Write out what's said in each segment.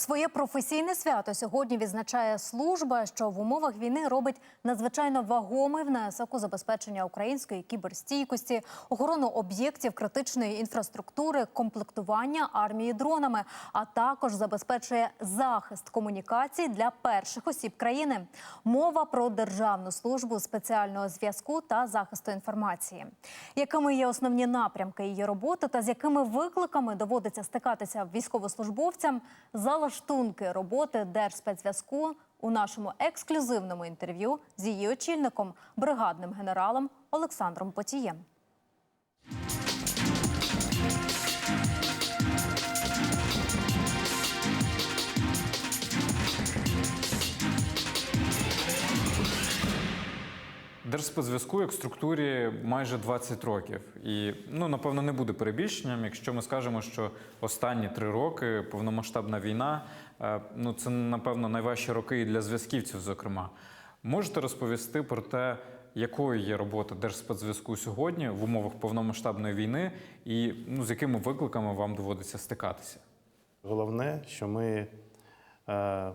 Своє професійне свято сьогодні відзначає служба, що в умовах війни робить надзвичайно вагомий внесок у забезпечення української кіберстійкості, охорону об'єктів критичної інфраструктури, комплектування армії дронами, а також забезпечує захист комунікацій для перших осіб країни. Мова про державну службу спеціального зв'язку та захисту інформації. Якими є основні напрямки її роботи та з якими викликами доводиться стикатися військовослужбовцям? Залаштунки роботи Держспецзв'язку у нашому ексклюзивному інтерв'ю з її очільником, бригадним генералом Олександром Потієм. Держспецзв'язку як структурі майже 20 років. І ну напевно не буде перебільшенням, якщо ми скажемо, що останні три роки повномасштабна війна е, ну це напевно найважчі роки і для зв'язківців. Зокрема, можете розповісти про те, якою є робота Держспецзв'язку сьогодні в умовах повномасштабної війни, і ну з якими викликами вам доводиться стикатися? Головне, що ми е, е,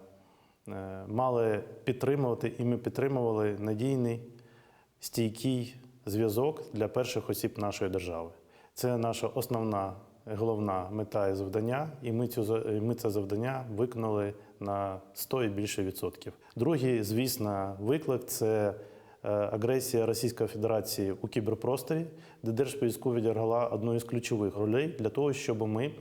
мали підтримувати, і ми підтримували надійний, стійкий зв'язок для перших осіб нашої держави. Це наша основна, головна мета і завдання, і ми, цю, ми це завдання виконали на 100 і більше відсотків. Другий, звісно, виклик це е, агресія Російської Федерації у кіберпросторі, де Держспецзв'язку відіграла одну із ключових ролей для того, щоб ми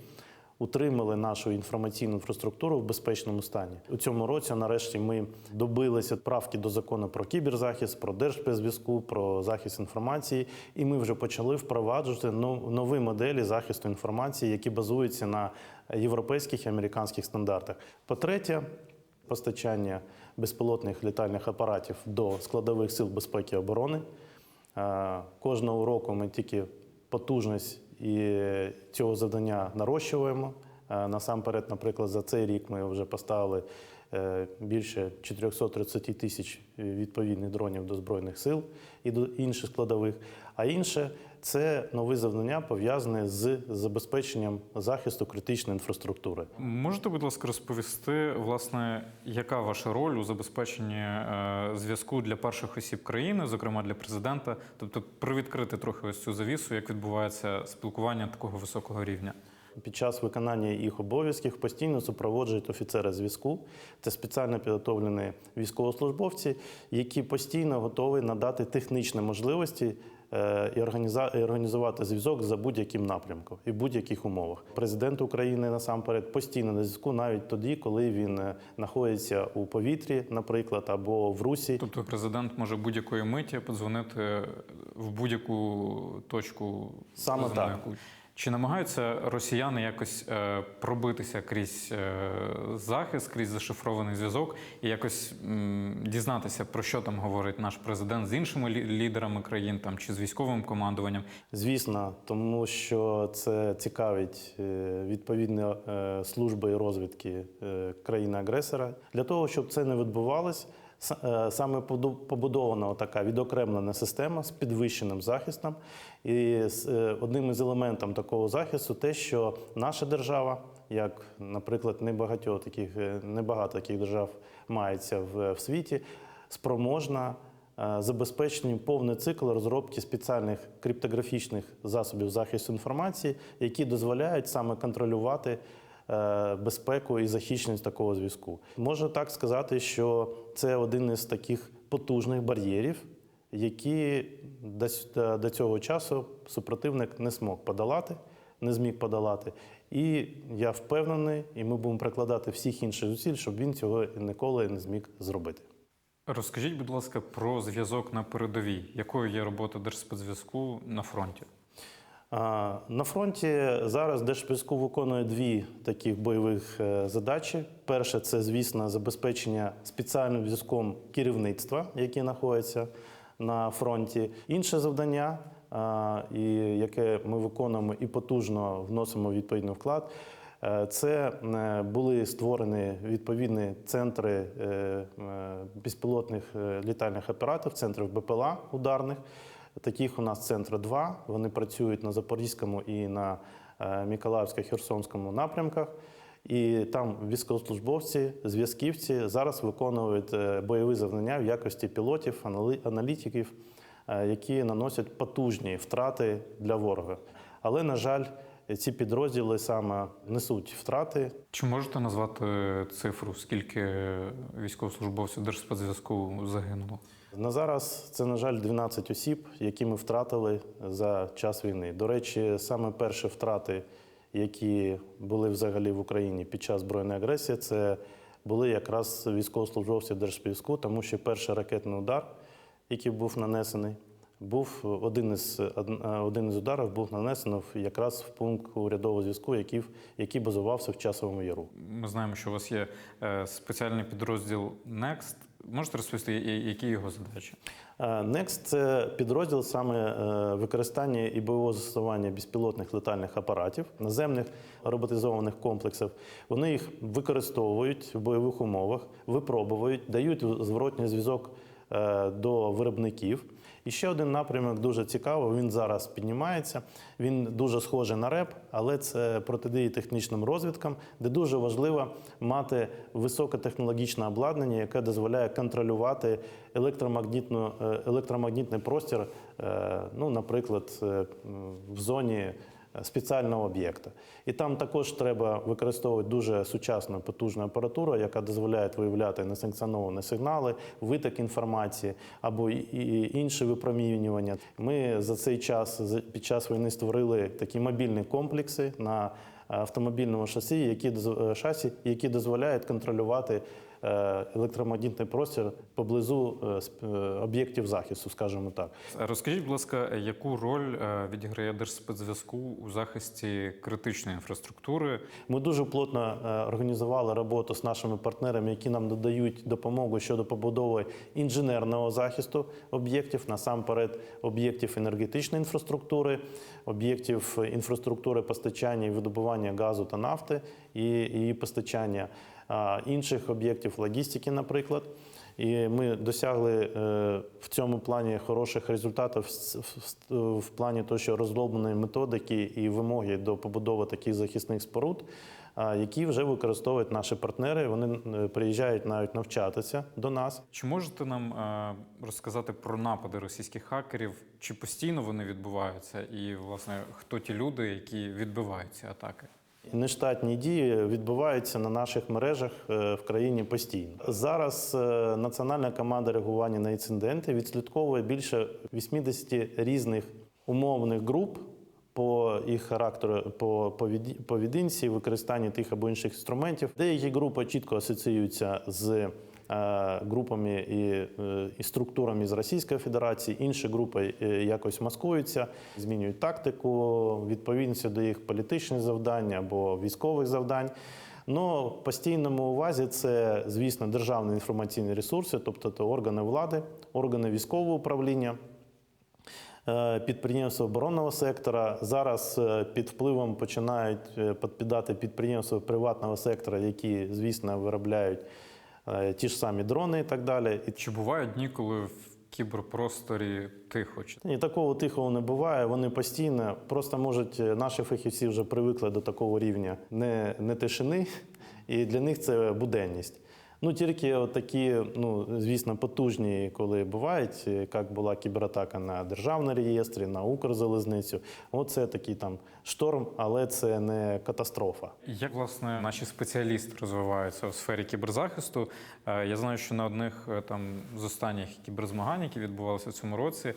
утримали нашу інформаційну інфраструктуру в безпечному стані. У цьому році, нарешті, ми добилися правки до закону про кіберзахист, про держспецзв'язку, про захист інформації, і ми вже почали впроваджувати нов- нові моделі захисту інформації, які базуються на європейських і американських стандартах. По-третє, постачання безпілотних літальних апаратів до складових сил безпеки і оборони. Е, Кожного року ми тільки потужність і цього завдання нарощуємо. Е, Насамперед, наприклад, за цей рік ми вже поставили більше 430 тисяч відповідних дронів до Збройних сил і до інших складових. А інше це нові завдання пов'язані з забезпеченням захисту критичної інфраструктури. Можете, будь ласка, розповісти, власне, яка ваша роль у забезпеченні е, зв'язку для перших осіб країни, зокрема для президента, тобто привідкрити трохи ось цю завісу, як відбувається спілкування такого високого рівня? Під час виконання їх обов'язків постійно супроводжують офіцери зв'язку. Це спеціально підготовлені військовослужбовці, які постійно готові надати технічні можливості е, і організувати зв'язок за будь-яким напрямком і в будь-яких умовах. Президент України насамперед постійно на зв'язку, навіть тоді, коли він е, знаходиться у повітрі, наприклад, або в русі. Тобто президент може будь-якої миті подзвонити в будь-яку точку Саме так. Чи намагаються росіяни якось е, пробитися крізь е, захист, крізь зашифрований зв'язок і якось дізнатися, про що там говорить наш президент з іншими лідерами країн там чи з військовим командуванням? Звісно, тому що це цікавить е, відповідні служби і розвідки країни-агресора. Для того, щоб це не відбувалось, саме поду- побудована така відокремлена система з підвищеним захистом. І е, одним із елементів такого захисту те, що наша держава, як, наприклад, небагато таких, е, небагато таких держав мається в, в світі, спроможна е, забезпечені повний цикл розробки спеціальних криптографічних засобів захисту інформації, які дозволяють саме контролювати е, безпеку і захищеність такого зв'язку. Можна так сказати, що це один із таких потужних бар'єрів, які до, цього часу супротивник не змог подолати, не зміг подолати. І я впевнений, і ми будемо прикладати всіх інших зусиль, щоб він цього ніколи не зміг зробити. Розкажіть, будь ласка, про зв'язок на передовій. Якою є робота Держспецзв'язку на фронті? На фронті зараз Держспецзв'язку виконує дві таких бойових е, задачі. Перше це, звісно, забезпечення спеціальним зв'язком керівництва, яке знаходиться на фронті. Інше завдання, і яке ми виконуємо і потужно вносимо відповідний вклад. е, Це е, були створені відповідні центри безпілотних літальних апаратів, центрів БПЛА ударних. Таких у нас центра два. Вони працюють на Запорізькому і на е, Миколаївсько-Херсонському напрямках. І там військовослужбовці, зв'язківці зараз виконують е, бойові завдання в якості пілотів, аналітиків, е, які наносять потужні втрати для ворога. Але, на жаль, ці підрозділи саме несуть втрати. Чи можете назвати цифру, скільки військовослужбовців Держспецзв'язку загинуло? На зараз це, на жаль, 12 осіб, які ми втратили за час війни. До речі, саме перші втрати, які були взагалі в Україні під час збройної агресії, це були якраз військовослужбовці Держспівську, тому що перший ракетний удар, який був нанесений, був один із, од- один із ударів був нанесено в- якраз в пункт урядового зв'язку, який, який базувався в часовому яру. Ми знаємо, що у вас є е, спеціальний підрозділ Next. Можете розповісти, які його задачі? Е, Next – це підрозділ саме е, використання і бойового застосування безпілотних летальних апаратів, наземних роботизованих комплексів. Вони їх використовують в бойових умовах, випробовують, дають зворотній зв'язок е, до виробників. І ще один напрямок дуже цікавий. Він зараз піднімається. Він дуже схожий на РЕП, але це протидії технічним розвідкам, де дуже важливо мати високотехнологічне обладнання, яке дозволяє контролювати електромагнітну, е, електромагнітний простір, е, ну, наприклад, е, в зоні спеціального об'єкта. І там також треба використовувати дуже сучасну потужну апаратуру, яка дозволяє виявляти несанкціоновані сигнали, виток інформації або інші випромінювання. Ми за цей час під час війни створили такі мобільні комплекси на автомобільному шасі, які шасі, які дозволяють контролювати електромагнітний простір поблизу е, е, об'єктів захисту, скажімо так. Розкажіть, будь ласка, яку роль е, відіграє Держспецзв'язку у захисті критичної інфраструктури? Ми дуже плотно е, організували роботу з нашими партнерами, які нам додають допомогу щодо побудови інженерного захисту об'єктів, насамперед об'єктів енергетичної інфраструктури, об'єктів інфраструктури постачання і видобування газу та нафти і її постачання, інших об'єктів логістики, наприклад. І ми досягли е, в цьому плані хороших результатів в, плані того, що розроблені методики і вимоги до побудови таких захисних споруд, які вже використовують наші партнери. Вони е, приїжджають навіть навчатися до нас. Чи можете нам е, розказати про напади російських хакерів? Чи постійно вони відбуваються? І, власне, хто ті люди, які відбивають ці атаки? Нештатні дії відбуваються на наших мережах е, в країні постійно. Зараз е, Національна команда реагування на інциденти відслідковує більше 80 різних умовних груп по їх характеру, по поведі- поведінці, використанні тих або інших інструментів. Деякі групи чітко асоціюються з групами і, е, і структурами з Російської Федерації, інші групи е, якось маскуються, змінюють тактику відповідності до їх політичних завдань або військових завдань. Ну, постійному увазі це, звісно, державні інформаційні ресурси, тобто це органи влади, органи військового управління, е, підприємства оборонного сектора. Зараз е, під впливом починають е, підпадати підприємства приватного сектора, які, звісно, виробляють е, ті ж самі дрони і так далі. І Чи бувають дні, коли в кіберпросторі тихо? Ні, такого тихого не буває. Вони постійно просто можуть е, наші фахівці вже привикли до такого рівня не, не тишини, і для них це буденність. Ну тільки от такі, ну звісно, потужні, коли бувають, е, як була кібератака на державному реєстрі, на Укрзалізницю. Оце такий там шторм, але це не катастрофа. Як власне наші спеціалісти розвиваються у сфері кіберзахисту? Е, Я знаю, що на одних е, там з останніх кіберзмагань, які відбувалися в цьому році,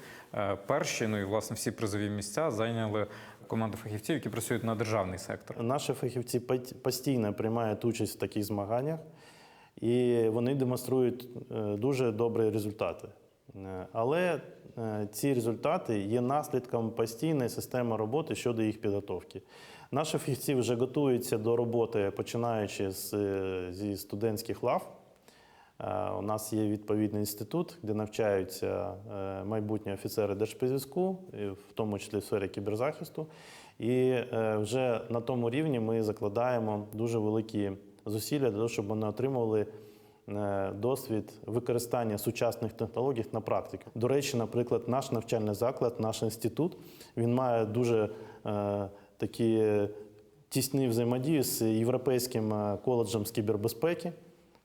перші, ну і власне всі призові місця зайняли команди фахівців, які працюють на державний сектор. Наші фахівці постійно приймають участь в таких змаганнях, і вони демонструють е, дуже добрі результати. Е, Але е, ці результати є наслідком постійної системи роботи щодо їх підготовки. Наші фахівці вже готуються до роботи, починаючи з, зі студентських лав. У нас є відповідний інститут, де навчаються майбутні офіцери Держспецзв'язку, в тому числі в сфері кіберзахисту. І вже на тому рівні ми закладаємо дуже великі зусилля для того, щоб вони отримували е, досвід використання сучасних технологій на практиці. До речі, наприклад, наш навчальний заклад, наш інститут, він має дуже е, такі тісні взаємодії з Європейським е, коледжем з кібербезпеки.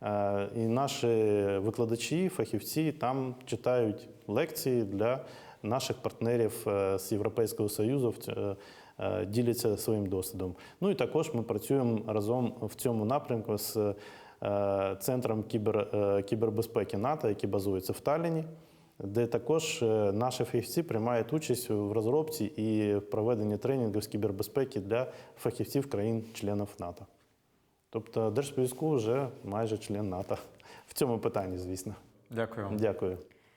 Е, І наші викладачі, фахівці там читають лекції для наших партнерів з Європейського Союзу, діляться своїм досвідом. Ну і також ми працюємо разом в цьому напрямку з е, центром кібер, е, кібербезпеки НАТО, який базується в Талліні, де також е, наші фахівці приймають участь в розробці і проведенні тренінгу з кібербезпеки для фахівців країн-членів НАТО. Тобто Держспецзв'язку вже майже член НАТО в цьому питанні, звісно. Дякую. Дякую.